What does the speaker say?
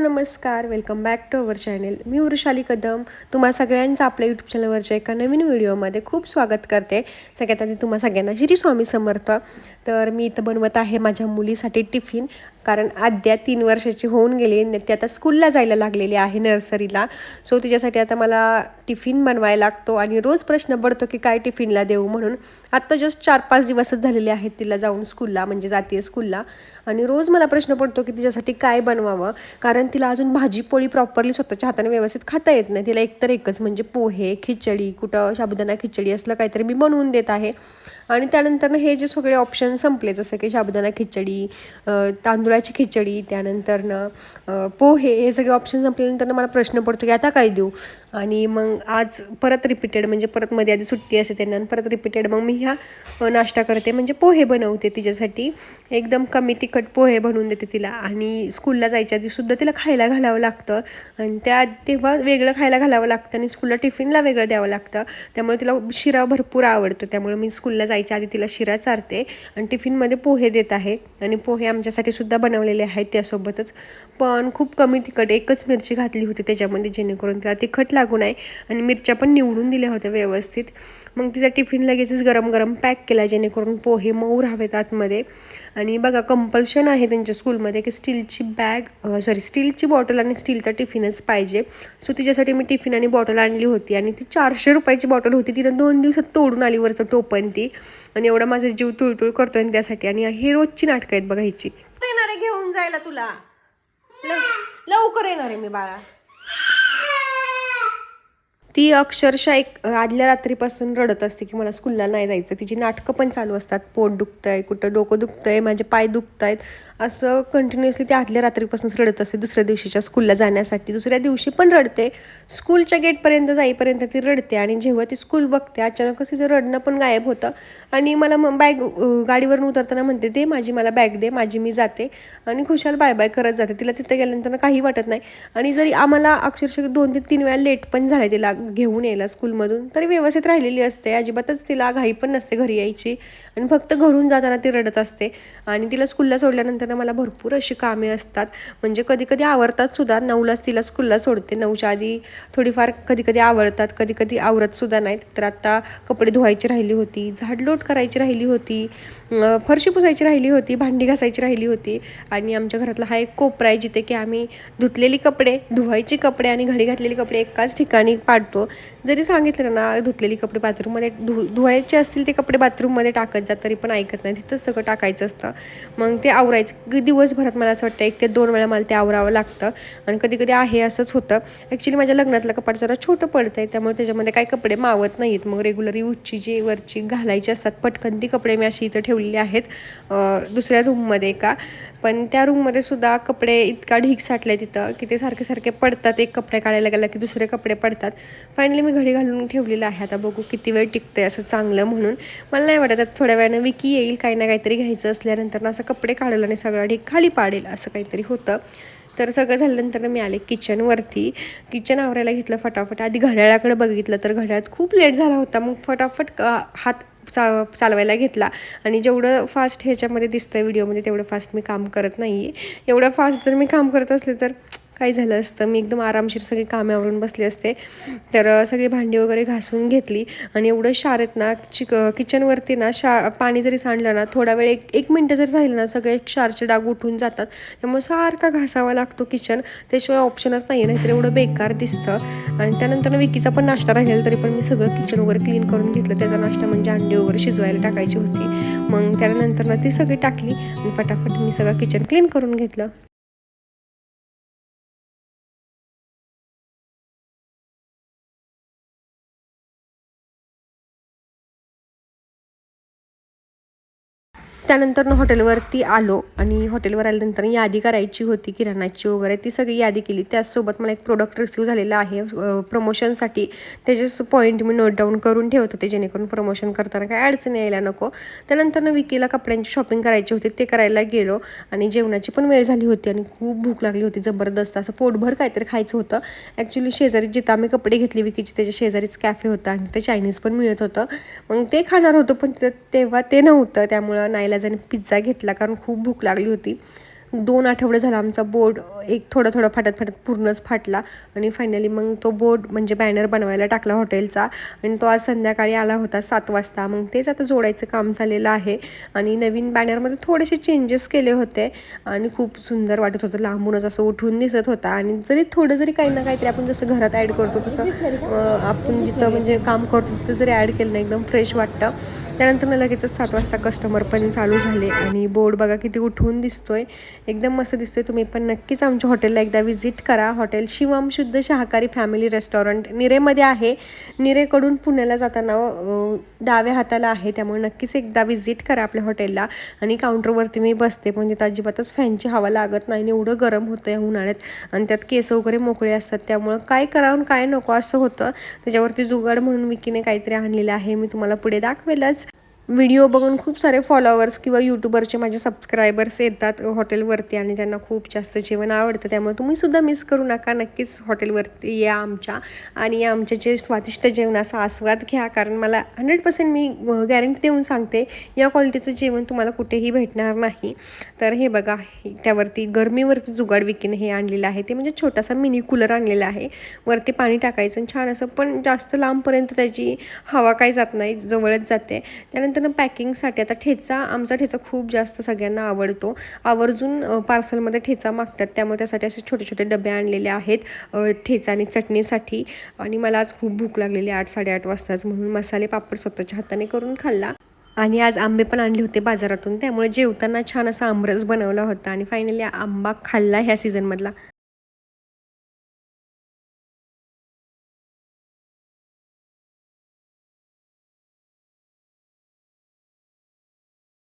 नमस्कार welcome back to our channel मी वृषाली कदम. तुम्हा सगळ्यांचं आपल्या यूट्यूब चॅनलवरच्या एका नवीन व्हिडिओमध्ये खूप स्वागत करते. सगळ्यात आधी तुम्हा सगळ्यांना श्री स्वामी समर्थ. तर मी इथं बनवत आहे माझ्या मुलीसाठी टिफिन. कारण आद्या तीन वर्षाची होऊन गेली आणि ती आता स्कूलला जायला लागलेली आहे नर्सरीला सो तिच्यासाठी आता मला टिफिन बनवायला लागतो आणि रोज प्रश्न पडतो की काय टिफिनला देऊ म्हणून. आत्ता जस्ट चार पाच दिवसच झालेले आहेत तिला जाऊन स्कूलला म्हणजे जाते स्कूलला आणि रोज मला प्रश्न पडतो की तिच्यासाठी काय बनवावं? कारण तिला अजून भाजी पोळी प्रॉपरली स्वतःच्या हाताने व्यवस्थित खाता येत नाही. तिला एकतर एकच म्हणजे पोहे खिचडी कुठं साबुदाणा खिचडी असलं काहीतरी मी बनवून देत आहे. आणि त्यानंतर हे जे सगळे ऑप्शन संपले जसं की साबुदाणा खिचडी तांदुळाची खिचडी त्यानंतरनं पोहे हे सगळे ऑप्शन संपल्यानंतर मला प्रश्न पडतो की आता काय देऊ? आणि मग आज परत रिपीटेड म्हणजे परत मध्ये आधी सुट्टी असते त्यांना परत रिपीटेड मग मी ह्या नाश्ता करते. म्हणजे पोहे बनवते तिच्यासाठी. एकदम कमी तिखट पोहे बनवून देते तिला. आणि स्कूलला जायच्या आधीसुद्धा तिला खायला घालावं लागतं. आणि त्या तेव्हा वेगळं खायला घालावं लागतं आणि स्कूलला टिफिनला वेगळं द्यावं लागतं. त्यामुळे तिला शिरा भरपूर आवडतो. त्यामुळे मी स्कूलला जायच्या आधी तिला शिरा चारते आणि टिफिनमध्ये पोहे देत आहे. आणि पोहे आमच्यासाठी सुद्धा बनवलेले आहेत त्यासोबतच. पण खूप कमी तिखट एकच मिरची घातली होती त्याच्यामध्ये जेणेकरून तिला तिखट लागू नये. आणि मिरच्या पण निवडून दिल्या होत्या व्यवस्थित. मग तिचा टिफिन लगेचच गरम गरम पॅक केला जेणेकरून पोहे मऊ राहावेत आतमध्ये. आणि बघा कंपल्शन आहे त्यांच्या स्कूलमध्ये की स्टीलची बॅग सॉरी स्टीलची बॉटल आणि स्टीलचा टिफिनच पाहिजे. सो तिच्यासाठी मी टिफिन आणि बॉटल आणली होती आणि ती चारशे रुपयाची बॉटल होती. तिनं दोन दिवसात तोडून आली वरचं टोपण ती. आणि एवढा माझा जीव तुळतुळ करतोय त्यासाठी. आणि हे रोजची नाटकं आहेत बघा ह्याची येणार आहे घेऊन जायला तुला? लवकर येणार आहे मी बाळा. ती अक्षरशः एक आदल्या रात्रीपासून रडत असते की मला स्कूलला नाही जायचं. तिची नाटकं पण चालू असतात. पोट दुखतंय कुठं डोकं आहे माझे पाय दुखत आहेत असं कंटिन्युअसली ती आदल्या रात्रीपासूनच रडत असते. दुसऱ्या दिवशीच्या स्कूलला जाण्यासाठी. दुसऱ्या दिवशी पण रडते. स्कूलच्या गेटपर्यंत जाईपर्यंत ती रडते आणि जेव्हा ती स्कूल बघते अचानकच तिचं रडणं पण गायब होतं. आणि मला मग बॅग गाडीवरून उतरताना म्हणते दे माझी मला बॅग दे माझी मी जाते. आणि खुशाल बाय बाय करत जाते. तिला तिथं गेल्यानंतर काही वाटत नाही. आणि जरी आम्हाला अक्षरशः दोन ते तीन वेळा लेट पण झाले तिला. घेऊन यायला स्कूलमधून. तरी व्यवस्थित राहिलेली असते. अजिबातच तिला घाई पण नसते घरी यायची. आणि फक्त घरून जाताना ती रडत असते. आणि तिला स्कूलला सोडल्यानंतर मला भरपूर अशी कामे असतात. म्हणजे कधी कधी आवरतात सुद्धा. नऊलाच तिला स्कूलला सोडते. नऊच्या आधी थोडीफार कधी कधी आवडतात कधी कधी आवरत सुद्धा नाहीत. तर आता कपडे धुवायची राहिली होती. झाडलोट करायची राहिली होती. फरशी पुसायची राहिली होती. भांडी घासायची राहिली होती. आणि आमच्या घरातला हा एक कोपरा आहे जिथे की आम्ही धुतलेली कपडे धुवायचे कपडे आणि घडी घातलेली कपडे एकाच ठिकाणी टाकतो जरी सांगितलं ना धुतलेली कपडे बाथरूममध्ये धु धुवायचे असतील ते कपडे बाथरूममध्ये टाकत जात तरी पण ऐकत नाही. तिथंच सगळं टाकायचं असतं. मग ते आवरायचं. दिवसभरात मला असं वाटतं एक ते दोन वेळा मला ते आवरावं लागतं. आणि कधी कधी आहे असंच होतं. ॲक्च्युली माझ्या लग्नातलं कपाट जरा छोटं पडतं आहे त्यामुळे त्याच्यामध्ये काही कपडे मावत नाहीत. मग रेग्युलरली उच्ची जी वरची घालायची असतात पटकन ती कपडे मी अशी इथं ठेवलेली आहेत दुसऱ्या रूममध्ये का पण त्या रूममध्ये सुद्धा कपडे इतका ढीक साठले तिथं की ते सारखे सारखे पडतात एक कपडे काढायला गेला की दुसरे कपडे पडतात. फायनली मी घडी घालून ठेवलेलं आहे. आता बघू किती वेळ टिकते असं चांगलं म्हणून. मला नाही वाटत थोड्या वेळानं विकी येईल काही ना काहीतरी घ्यायचं असल्यानंतर असं कपडे काढलं आणि सगळं ढीक खाली पाडेल असं काहीतरी होतं. तर सगळं झाल्यानंतर मी आले किचनवरती किचन आवरायला घेतलं फटाफट. आधी घड्याळाकडे बघितलं तर घड्याळात खूप लेट झाला होता. मग फटाफट हात चा चालवायला घेतला. आणि जेवढं फास्ट ह्याच्यामध्ये दिसतं व्हिडिओमध्ये तेवढं फास्ट मी काम करत नाही आहे एवढं फास्ट जर मी काम करत असले तर काय झालं असतं. मी एकदम आरामशीर सगळी कामे बसले असते. तर सगळी भांडी वगैरे घासून घेतली. आणि एवढं शारेत ना चिक किचनवरती ना शा पाणी जरी सांडलं ना थोडा वेळ एक एक मिनटं जरी राहिलं ना सगळे क्षारचे डाग उठून जातात. त्यामुळे सारखा घासावा लागतो किचन त्याशिवाय ऑप्शनच नाही आहे नाहीतर एवढं बेकार दिसतं. आणि त्यानंतर विकीचा पण नाश्ता राहिलेला तरी पण मी सगळं किचन वगैरे क्लीन करून घेतलं. त्याचा नाश्ता म्हणजे अंडी वगैरे शिजवायला टाकायची होती. मग त्यानंतर ना ती सगळी टाकली. आणि पटापट मी सगळं किचन क्लीन करून घेतलं. त्यानंतर हॉटेलवरती आलो आणि हॉटेलवर आल्यानंतर यादी करायची होती किराणाची वगैरे ती सगळी यादी केली. त्याचसोबत मला एक प्रोडक्ट रिसिव्ह झालेला आहे. प्रमोशनसाठी त्याचे पॉईंट मी नोट डाऊन करून ठेवत होते जेणेकरून प्रमोशन करताना काय अडचण यायला नको. त्यानंतर विकीला कपड्यांची शॉपिंग करायची होती ते करायला गेलो आणि जेवणाची पण वेळ झाली होती आणि खूप भूक लागली होती जबरदस्त. असं पोटभर काहीतरी खायचं होतं. ॲक्च्युली शेजारी जिथं आम्ही कपडे घेतले विकीची त्याच्या शेजारीच कॅफे होता आणि ते चायनीज पण मिळत होतं. मग ते खाणार होतं पण तेव्हा ते नव्हतं. त्यामुळं नाहीला आणि पिझ्झा घेतला कारण खूप भूक लागली होती. दोन आठवडे झाला आमचा बोर्ड एक थोडं थोडं फाटत फाटत पूर्णच फाटला आणि फायनली मग तो बोर्ड म्हणजे बॅनर बनवायला टाकला हॉटेलचा आणि तो आज संध्याकाळी आला होता सात वाजता. मग तेच आता जोडायचं काम झालेलं आहे आणि नवीन बॅनरमध्ये थोडेसे चेंजेस केले होते आणि खूप सुंदर वाटत होतं. लांबूनच असं उठून दिसत होता आणि जरी थोडं जरी काही ना काहीतरी आपण जसं घरात ॲड करतो तसं आपण जिथं म्हणजे काम करतो तिथं जरी ॲड केलं ना एकदम फ्रेश वाटतं. त्यानंतर ना लगेचच सात वाजता कस्टमर पण चालू झाले आणि बोर्ड बघा किती उठवून दिसतोय. एकदम मस्त दिसतोय. तुम्ही पण नक्कीच आमच्या हॉटेलला एकदा व्हिजिट करा. हॉटेल शिवम शुद्ध शाकाहारी फॅमिली रेस्टॉरंट निरेमध्ये आहे. निरेकडून पुण्याला जाताना डाव्या हाताला आहे. त्यामुळे नक्कीच एकदा व्हिजिट करा आपल्या हॉटेलला आणि काउंटरवरती मी बसते. म्हणजे तिथं अजिबातच फॅनची हवा लागत नाही आणि एवढं गरम होतं आहे उन्हाळ्यात. आणि त्यात केस वगैरे मोकळे असतात. त्यामुळं काय करावं काय नको असं होतं. त्याच्यावरती जुगाड म्हणून विकीने काहीतरी आणलेलं आहे. मी तुम्हाला पुढे दाखवेलच. व्हिडिओ बघून खूप सारे फॉलोअर्स किंवा यूट्यूबरचे माझे सबस्क्रायबर्स येतात हॉटेलवरती आणि त्यांना खूप जास्त जेवण आवडतं. त्यामुळे तुम्ही सुद्धा मिस करू नका. नक्कीच हॉटेलवरती या आमच्या आणि आमचे जे स्वादिष्ट जेवणाचा आस्वाद घ्या. कारण मला हंड्रेड पर्सेंट मी गॅरंटी देऊन सांगते या क्वालिटीचं जेवण तुम्हाला कुठेही भेटणार नाही. तर हे बघा त्यावरती गरमीवरती जुगाड विकीन हे आणलेलं आहे. ते म्हणजे छोटासा मिनी कूलर आणलेला आहे. वरती पाणी टाकायचं आणि छान असं पण जास्त लांबपर्यंत त्याची हवा काही जात नाही जवळच जाते. त्यानंतर पॅकिंगसाठी आता ठेचा आमचा ठेचा खूप जास्त सगळ्यांना आवडतो. आवर्जून पार्सलमध्ये ठेचा मागतात. त्यामुळे त्यासाठी असे छोटे छोटे डबे आणलेले आहेत ठेचा आणि चटणीसाठी. आणि मला आज खूप भूक लागलेली आठ साडेआठ वाजताच. म्हणून मसाले पापड स्वतःच्या हाताने करून खाल्ला. आणि आज आंबे पण आणले होते बाजारातून. त्यामुळे जेवताना छान असा आमरस बनवला होता. आणि फायनली आंबा खाल्ला ह्या सीझनमधला